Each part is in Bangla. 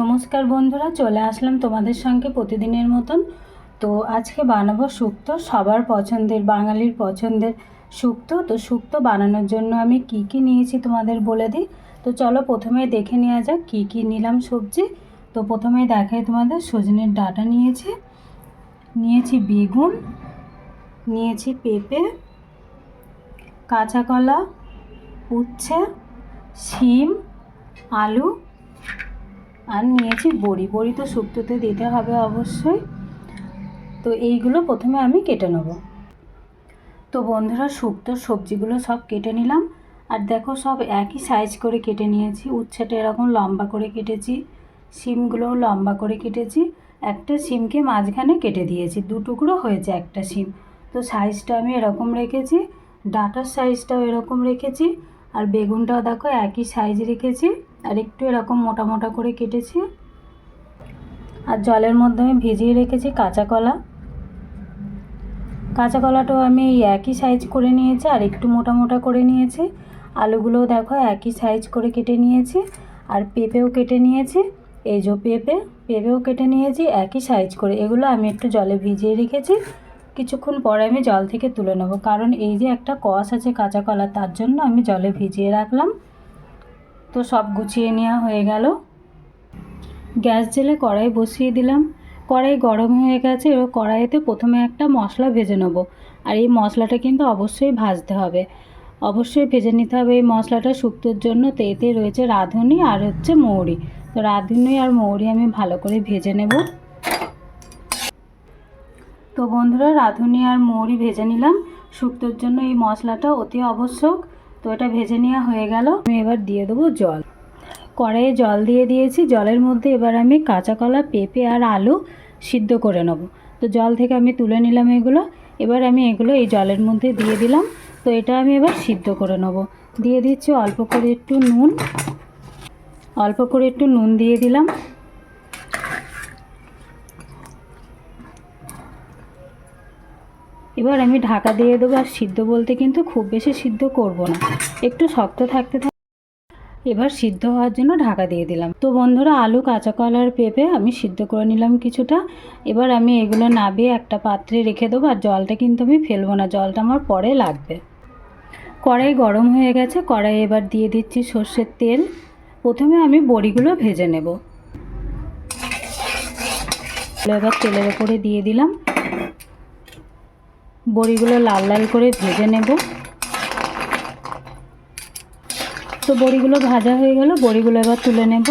নমস্কার বন্ধুরা, চলে আসলাম তোমাদের সঙ্গে প্রতিদিনের মতন। তো আজকে বানাবো শুক্তো, সবার পছন্দের, বাঙালির পছন্দের শুক্তো। তো শুক্তো বানানোর জন্য আমি কি কি নিয়েছি তোমাদের বলে দিই। তো চলো প্রথমে দেখে নেওয়া যাক কি কি নিলাম সবজি। তো প্রথমে দেখাই তোমাদের, সজনের ডাটা নিয়েছি। নিয়েছি বেগুন, নিয়েছি পেঁপে, কাঁচা কলা, উচ্ছে, শিম, আলু আর নিয়েছি বড়ি। বড়ি তো শুক্তোতে দিতে হবে অবশ্যই। তো এইগুলো প্রথমে আমি কেটে নেব। তো বন্ধুরা, শুক্তোর সবজিগুলো সব কেটে নিলাম। আর দেখো, সব একই সাইজ করে কেটে নিয়েছি। উচ্ছেটা এরকম লম্বা করে কেটেছি। শিমগুলোও লম্বা করে কেটেছি। একটা শিমকে মাঝখানে কেটে দিয়েছি। দু টুকরো হয়েছে একটা শিম। তো সাইজটা আমি এরকম রেখেছি। ডাটার সাইজটাও এরকম রেখেছি। আর বেগুনটাও দেখো একই সাইজ রেখেছি। আর একটু এরকম মোটা মোটা করে কেটেছি। আর জলের মধ্যে আমি ভিজিয়ে রেখেছি কাঁচা কলা। কাঁচা কলাটাও আমি একই সাইজ করে নিয়েছি আর একটু মোটা মোটা করে নিয়েছি। আলুগুলোও দেখো একই সাইজ করে কেটে নিয়েছি আর পেঁপেও কেটে নিয়েছি। এই যে পেঁপে, পেঁপেও কেটে নিয়েছি একই সাইজ করে। এগুলো আমি একটু জলে ভিজিয়ে রেখেছি। কিছুক্ষণ পরে আমি জল থেকে তুলে নেব। কারণ এই যে একটা কষ আছে কাঁচা কলা, তার জন্য আমি জলে ভিজিয়ে রাখলাম। তো সব গুছিয়ে নেওয়া হয়ে গেল। গ্যাস জেলে কড়াই বসিয়ে দিলাম। কড়াই গরম হয়ে গেছে, এবার কড়াইতে প্রথমে একটা মশলা ভেজে নেব। আর এই মশলাটা কিন্তু অবশ্যই ভাজতে হবে। অবশ্যই ভেজে নিতে হবে এই মশলাটা শুক্তোর জন্য। তো এতে রয়েছে রাঁধুনি আর হচ্ছে মৌরি। তো রাঁধুনি আর মৌরি আমি ভালো করে ভেজে নেব। তো বন্ধুরা, রাঁধুনি আর মৌরি ভেজে নিলাম। শুক্তোর জন্য এই মশলাটা অতি আবশ্যক। তো এটা ভেজে নেওয়া হয়ে গেল। আমি এবার দিয়ে দেবো জল। কড়াইয়ে জল দিয়ে দিয়েছি। জলের মধ্যে এবার আমি কাঁচা কলা, পেঁপে আর আলু সিদ্ধ করে নেব। তো জল থেকে আমি তুলে নিলাম এগুলো। এবার আমি এগুলো এই জলের মধ্যে দিয়ে দিলাম। তো এটা আমি এবার সিদ্ধ করে নেব। দিয়ে দিচ্ছি অল্প করে একটু নুন। অল্প করে একটু নুন দিয়ে দিলাম। এবার আমি ঢাকা দিয়ে দেবো আর সিদ্ধ বলতে কিন্তু খুব বেশি সিদ্ধ করব না। একটু শক্ত থাকতে থাক। এবার সিদ্ধ হওয়ার জন্য ঢাকা দিয়ে দিলাম। তো বন্ধুরা, আলু, কাঁচা কলার পেঁপে আমি সিদ্ধ করে নিলাম কিছুটা। এবার আমি এগুলো নাবিয়ে একটা পাত্রে রেখে দেবো আর জলটা কিন্তু আমি ফেলব না, জলটা আমার পরে লাগবে। কড়াই গরম হয়ে গেছে কড়াই এবার দিয়ে দিচ্ছি সর্ষের তেল। প্রথমে আমি বড়িগুলো ভেজে নেব। এবার তেলের ওপরে দিয়ে দিলাম। বড়িগুলো লাল লাল করে ভেজে নেব। তো বড়িগুলো ভাজা হয়ে গেল, বড়িগুলো এবার তুলে নেব।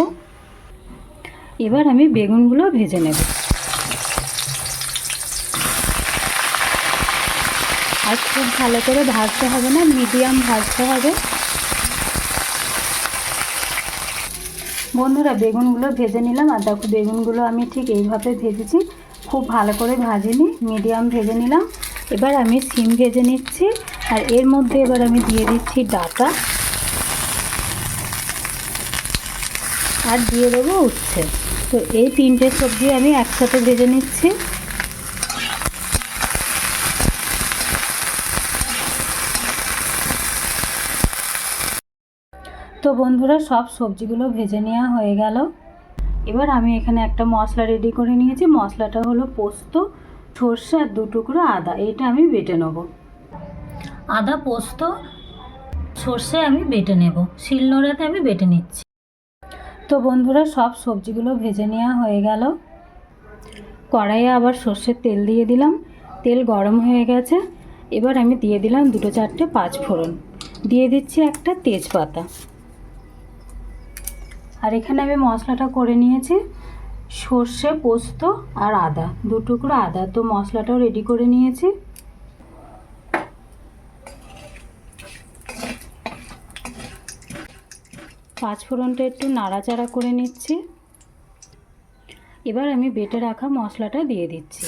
এবার আমি বেগুনগুলো ভেজে নেব। আর খুব ভালো করে ভাজতে হবে না, মিডিয়াম ভাজতে হবে। বন্ধুরা, বেগুনগুলো ভেজে নিলাম, আর দেখো বেগুনগুলো আমি ঠিক এইভাবে ভেজেছি। খুব ভালো করে ভাজিনি, মিডিয়াম ভেজে নিলাম। এবার আমি সিম ভেজে নিচ্ছি আর এর মধ্যে এবার আমি দিয়ে দিচ্ছি ডাটা। আর দিয়ে দেবো উচ্ছে। তো এই তিনটে সবজি আমি একসাথে ভেজে নিচ্ছি। তো বন্ধুরা, সব সবজিগুলো ভেজে নেওয়া হয়ে গেল। এবার আমি এখানে একটা মশলা রেডি করে নিয়েছি। মশলাটা হলো পোস্ত। সর্ষে আর দু টুকরো আদা এটা আমি বেটে নেব। আদা পোস্ত সর্ষে আমি বেটে নেব। শিলনোড়াতে আমি বেটে নিচ্ছি। তো বন্ধুরা সব সবজিগুলো ভেজে নেওয়া হয়ে গেল। কড়াইয়ে আবার সর্ষের তেল দিয়ে দিলাম। তেল গরম হয়ে গেছে। এবার আমি দিয়ে দিলাম দুটো চারটে পাঁচ ফোড়ন। দিয়ে দিচ্ছি একটা তেজপাতা। আর এখানে আমি মশলাটা করে নিয়েছি। সর্ষে, পোস্ত আর আদা। দু টুকরো আদা। তো মশলাটাও রেডি করে নিয়েছি। পাঁচ ফোড়নটা একটু নাড়াচাড়া করে নিচ্ছি। এবার আমি বেটে রাখা মশলাটা দিয়ে দিচ্ছি।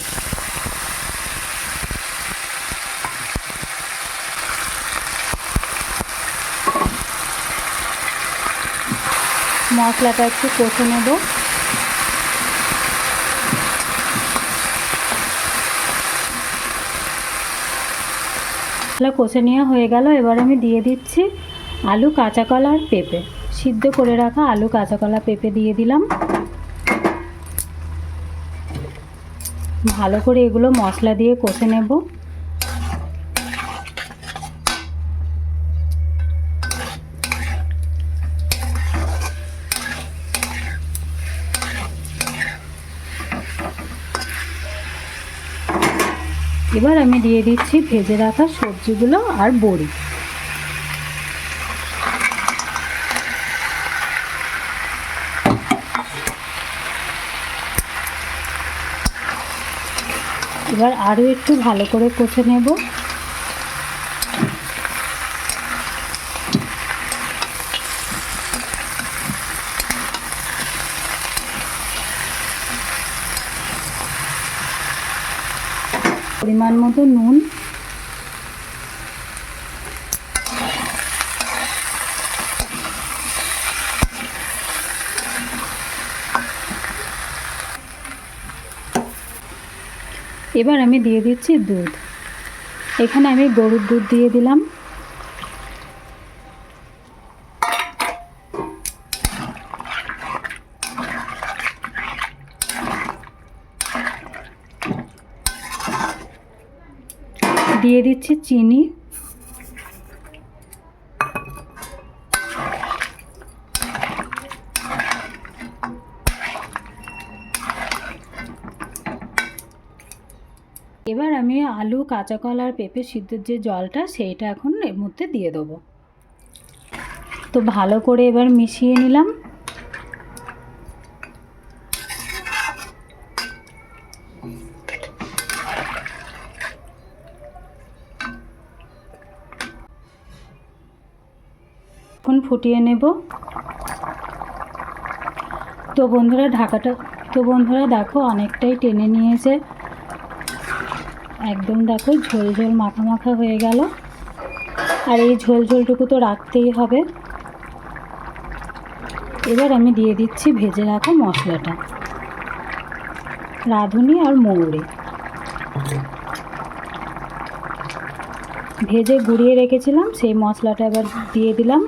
মশলাটা একটু কষে নেব। মশলা কষে নেওয়া হয়ে গেল। এবার আমি দিয়ে দিচ্ছি আলু, কাঁচা কলা আর পেঁপে। সিদ্ধ করে রাখা আলু, কাঁচা কলা, পেঁপে দিয়ে দিলাম। ভালো করে এগুলো মশলা দিয়ে কষে নেব। এবার আমি দিয়ে দিচ্ছি ভেজে রাখা সবজিগুলো আর বড়ি। এবার আরও একটু ভালো করে কষে নেব। পরিমাণ মতো নুন। এবার আমি দিয়ে দিচ্ছি দুধ। এখানে আমি গরুর দুধ দিয়ে দিলাম। দিয়ে দিচ্ছি চিনি। এবার আমি আলু, কাঁচা কলা আর পেঁপে সিদ্ধের যে জলটা, সেইটা এখন এর মধ্যে দিয়ে দেবো। তো ভালো করে এবার মিশিয়ে নিলাম। ফুটিয়ে নেব। তো বন্ধুরা, ঢাকাটা, তো বন্ধুরা দেখো অনেকটাই টেনে নিয়েছে। একদম দেখো ঝোল ঝোল মাখা মাখা হয়ে গেল। আর এই ঝোল ঝোলটুকু তো রাখতেই হবে। এবার আমি দিয়ে দিচ্ছি ভেজে রাখা মশলাটা। রাঁধুনি আর মৌরি। ভেজে গুঁড়িয়ে রেখেছিলাম, সেই মশলাটা এবার দিয়ে দিলাম।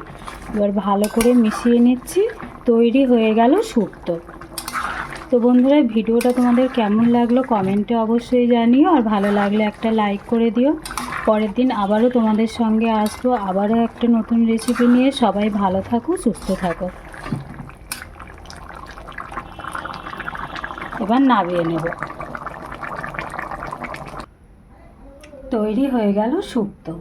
এবার ভালো করে মিশিয়ে নিচ্ছি। তৈরি হয়ে গেল শুক্তো তো বন্ধুরা, ভিডিওটা তোমাদের কেমন লাগল কমেন্টে অবশ্যই জানিও, আর ভালো লাগলে একটা লাইক করে দিও। পরের দিন আবারও তোমাদের সঙ্গে আসব, আবারও একটা নতুন রেসিপি নিয়ে। সবাই ভালো থাকো, সুস্থ থাকো। এবার নামিয়ে নেব। তৈরি হয়ে গেল শুক্তো